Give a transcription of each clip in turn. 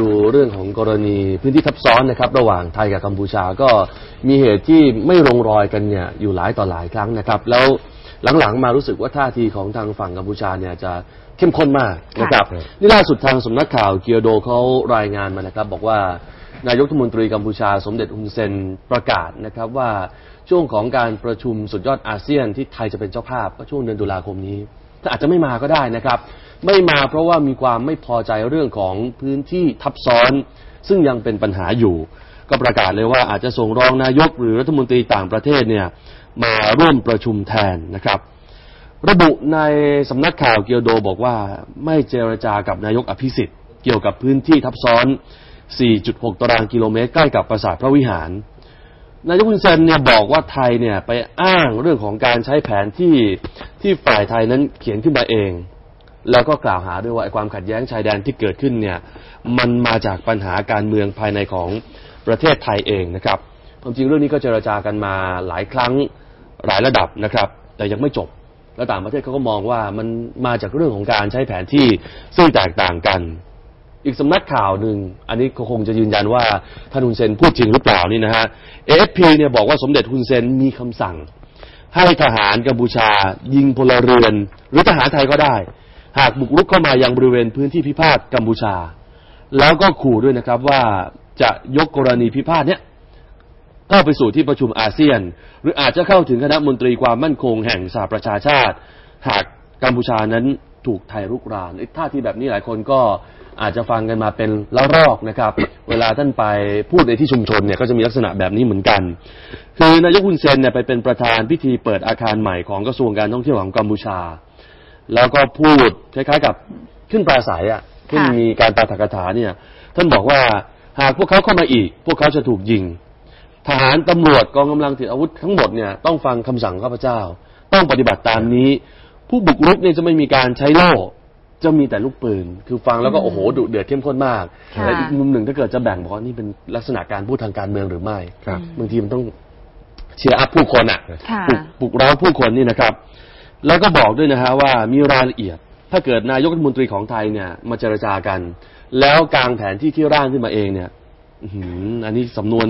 ดูเรื่องของกรณีพื้นที่ทับซ้อนนะครับ ระหว่างไทยกับกัมพูชาก็มีเหตุที่ไม่ลงรอยกันเนี่ยอยู่หลายต่อหลายครั้งนะครับ แล้วหลังๆมารู้สึกว่าท่าทีของทางฝั่งกัมพูชาเนี่ยจะเข้มข้นมากนะครับค่ะนี่ล่าสุดทางสำนักข่าวเกียวโดเขารายงานมานะครับ บอกว่านายกรัฐมนตรีกัมพูชาสมเด็จฮุนเซนประกาศนะครับว่าช่วงของการประชุมสุดยอดอาเซียนที่ไทยจะเป็นเจ้าภาพก็ช่วงเดือนตุลาคมนี้ถ้าอาจจะไม่มาก็ได้นะครับ ไม่มาเพราะว่ามีความไม่พอใจเรื่องของพื้นที่ทับซ้อน ซึ่งยังเป็นปัญหาอยู่ ก็ประกาศเลยว่าอาจจะส่งรองนายกหรือรัฐมนตรีต่างประเทศเนี่ยมาร่วมประชุมแทนนะครับ ระบุในสำนักข่าวเกียวโดบอกว่าไม่เจรจากับนายกอภิสิทธิ์เกี่ยวกับพื้นที่ทับซ้อน 4.6 ตารางกิโลเมตร ใกล้กับปราสาทพระวิหาร นายกคุณเซนเนี่ยบอกว่าไทยเนี่ยไปอ้างเรื่องของการใช้แผนที่ที่ฝ่ายไทยนั้นเขียนขึ้นมาเอง แล้วก็กล่าวหาด้วยว่าความขัดแย้งชายแดนที่เกิดขึ้นเนี่ยมันมาจากปัญหาการเมืองภายในของประเทศไทยเองนะครับความจริงเรื่องนี้ก็เจรจากันมาหลายครั้งหลายระดับนะครับ แต่ยังไม่จบแล้วต่างประเทศเขาก็มองว่ามันมาจากเรื่องของการใช้แผนที่ซึ่งแตกต่างกัน อีกสำนักข่าวหนึ่งอันนี้ก็คงจะยืนยันว่าท่านฮุนเซนพูดจริงหรือเปล่านี่นะฮะ AFP เนี่ยบอกว่าสมเด็จฮุนเซนมีคำสั่ง ให้ทหารกัมพูชายิงพลเรือน หรือทหารไทยก็ได้ หากบุกรุกเข้ามายังบริเวณพื้นที่พิพาทกัมพูชา แล้วก็ขู่ด้วยนะครับว่าจะยกกรณีพิพาทเนี้ยเข้าไปสู่ที่ประชุมอาเซียน หรืออาจจะเข้าถึงคณะมนตรีความมั่นคงแห่งสหประชาชาติ หากกัมพูชานั้นถูกไทยรุกรานท่าทีแบบนี้หลายคนก็อาจจะฟังกันมาเป็นละรอกนะครับ เวลาท่านไปพูดในที่ชุมชนเนี่ยก็จะมีลักษณะแบบนี้เหมือนกัน คือนายกฮุนเซนเนี่ยไปเป็นประธานพิธีเปิดอาคารใหม่ของกระทรวงการท่องเที่ยวของกัมพูชา แล้วก็พูดคล้ายๆกับขึ้นปราศัยอะขึ้นค่ะมีการปาฐกถาเนี่ย ท่านบอกว่าหากพวกเขาเข้ามาอีก พวกเขาจะถูกยิง ทหารตำรวจกองกำลังติดอาวุธทั้งหมดเนี่ยต้องฟังคำสั่งข้าพเจ้า ต้องปฏิบัติตามนี้ ผู้บุกรุกเนี่ยจะไม่มีการใช้โล่จะมีแต่ลูกปืน คือฟังแล้วก็โอ้โหดุเดือดเข้มข้นมากค่ะแต่อีกมุมหนึ่งถ้าเกิดจะแบ่งบอกว่านี่เป็นลักษณะการพูดทางการเมืองหรือไม่ครับบางทีมันต้องเชียร์อัพผู้คนอะค่ะปลุกปลุกร้าวผู้คนนี่นะครับ แล้วก็บอกด้วยนะฮะว่ามีรายละเอียด ถ้าเกิดนายกรัฐมนตรีของไทยเนี่ย มาเจรจากัน แล้วกลางแผนที่ที่ร่างขึ้นมาเองเนี่ยอื้อหืออันนี้สำนวน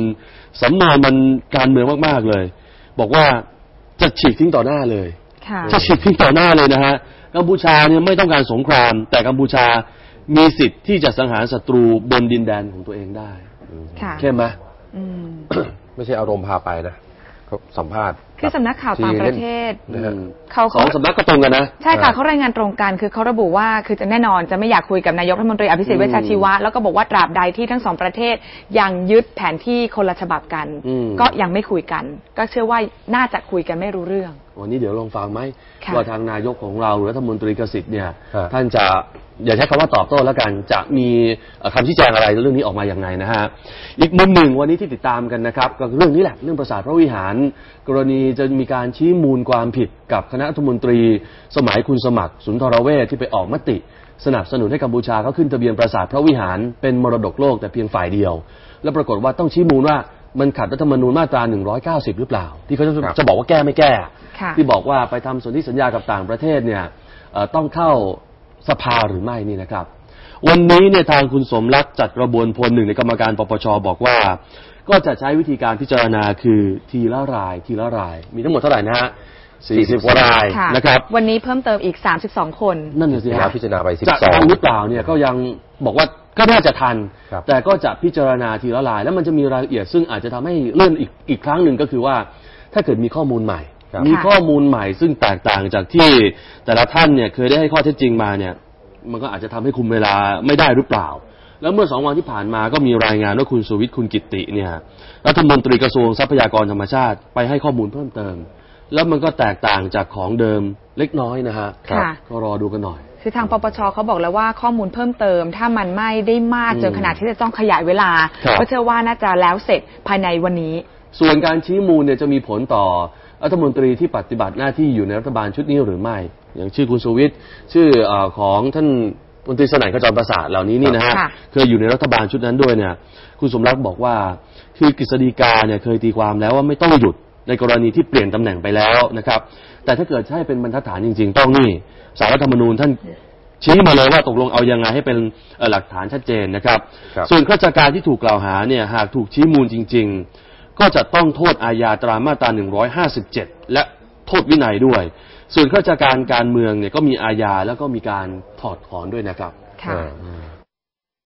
สำนวนมันการเมืองมาก ๆ เลย บอกว่าจะฉีกทิ้งต่อหน้าเลยค่ะจะฉีกทิ้งต่อหน้าเลยนะฮะกัมพูชาเนี่ยไม่ต้องการสงคราม แต่กัมพูชามีสิทธิ์ที่จะสังหารศัตรูบนดินแดนของตัวเองได้ค่ะเข้มไหมอืมไม่ใช่อารมณ์พาไปนะ เขาสัมภาษณ์ คือสำนักข่าวต่างประเทศนะฮะ เขาสเขาองสำนักก็ตรงกันนะ ใช่ค่ะเขารายงานตรงกันคือเขาระบุว่าคือจะแน่นอนจะไม่อยากคุยกับนายกรัฐมนตรีอภิสิทธิ์เวชชาชีวะแล้วก็บอกว่าตราบใดที่ทั้งสองประเทศยังยึดแผนที่คนละฉบับกัน อืม ก็ยังไม่คุยกัน ก็เชื่อว่าน่าจะคุยกันไม่รู้เรื่องวันนี้เดี๋ยวลองฟังไหมค่ะว่าทางนายกของเราหรือรัฐมนตรีกสิทธิ์เนี่ยครับท่านจะอย่าใช้คำว่าตอบโต้แล้วกันจะมีเอ่อคำชี้แจงอะไรเรื่องนี้ออกมาอย่างไงนะฮะอีกมุมหนึ่งวันนี้ที่ติดตามกันนะครับ ก็เรื่องนี้แหละเรื่องประสาทพระวิหาร กรณีจะมีการชี้มูลความผิดกับคณะรัฐมนตรี สมัยคุณสมัครสุนทรเวชที่ไปออกมติ สนับสนุนให้กัมพูชาเขาขึ้นทะเบียนปราสาทพระวิหารเป็นมรดกโลกแต่เพียงฝ่ายเดียว แล้วปรากฏว่าต้องชี้มูลว่ามันขัดรัฐธรรมนูญมาตรา 190 หรือเปล่า ที่เขาจะครับ จะบอกว่าแก้ไม่แก้ ค่ะที่บอกว่าไปทำสนธิสัญญากับต่างประเทศเนี่ยเอ่อต้องเข้าสภาหรือไม่นี่นะครับ วันนี้เนี่ยทางคุณสมรักจัดกระบวนพลหนึ่งในกรรมการปปชบอกว่า ก็จะใช้วิธีการพิจารณาคือทีละราย ทีละราย มีทั้งหมดเท่าไหร่นะฮะ40กว่ารายค่ะนะครับ วันนี้เพิ่มเติมอีก 32 คน นั่นน่ะสิแล้ฮะวพิจารณาไปสิบจะสองทันหรือเปล่าเนี่ยก็ยังบอกว่าก็น่าจะทัน ครับ แต่ก็จะพิจารณาทีละราย แล้วมันจะมีรายละเอียดซึ่งอาจจะทำให้เลื่อนอีกอีกครั้งหนึ่งก็คือว่า ถ้าเกิดมีข้อมูลใหม่ครับ มีค่ะข้อมูลใหม่ซึ่งแตกต่างจากที่แต่ละท่านเนี่ยเคยได้ให้ข้อเท็จจริงมาเนี่ย มันก็อาจจะทำให้คุมเวลาไม่ได้หรือเปล่า แล้วเมื่อสองวันที่ผ่านมาก็มีรายงานว่าคุณสุวิทย์คุณกิตติเนี่ยรัฐมนตรีกระทรวงทรัพยากรธรรมชาติไปให้ข้อมูลเพิ่มเติม แล้วมันก็แตกต่างจากของเดิมเล็กน้อยนะฮะค่ะก็รอดูกันหน่อยคือทางปปชเขาบอกแล้วว่าข้อมูลเพิ่มเติม ถ้ามันไม่ได้มากอืมจนขนาดที่จะต้องขยายเวลาครับก็เชื่อว่าน่าจะแล้วเสร็จภายในวันนี้ ส่วนการชี้มูลเนี่ยจะมีผลต่อ รัฐมนตรีที่ปฏิบัติหน้าที่อยู่ในรัฐบาลชุดนี้หรือไม่ อย่างชื่อคุณสุวิทย์ชื่อเออของท่านมนตรีสนั่นขจรประสาทเหล่านี้นี่นะฮะค่ะ เคยอยู่ในรัฐบาลชุดนั้นด้วยเนี่ย คุณสมรักษ์บอกว่าคือกฤษฎีกาเนี่ยเคยตีความแล้วว่าไม่ต้องหยุดในกรณีที่เปลี่ยนตำแหน่งไปแล้วนะครับ แต่ถ้าเกิดใช้เป็นบรรทัดฐานจริง ๆ ต้องนี่สารรัฐธรรมนูญท่าน ชี้มาเลยว่าตกลงเอายังไงให้เป็นเอ่อหลักฐานชัดเจนนะครับ ครับ ส่วนข้าราชการที่ถูกกล่าวหาเนี่ยหากถูกชี้มูลจริงๆ ก็จะต้องโทษอาญาตรามาตรา 157 และโทษวินัยด้วย ส่วนข้าราชการการเมืองเนี่ยก็มีอาญาแล้วก็มีการถอดถอนด้วยนะครับ ค่ะอ่า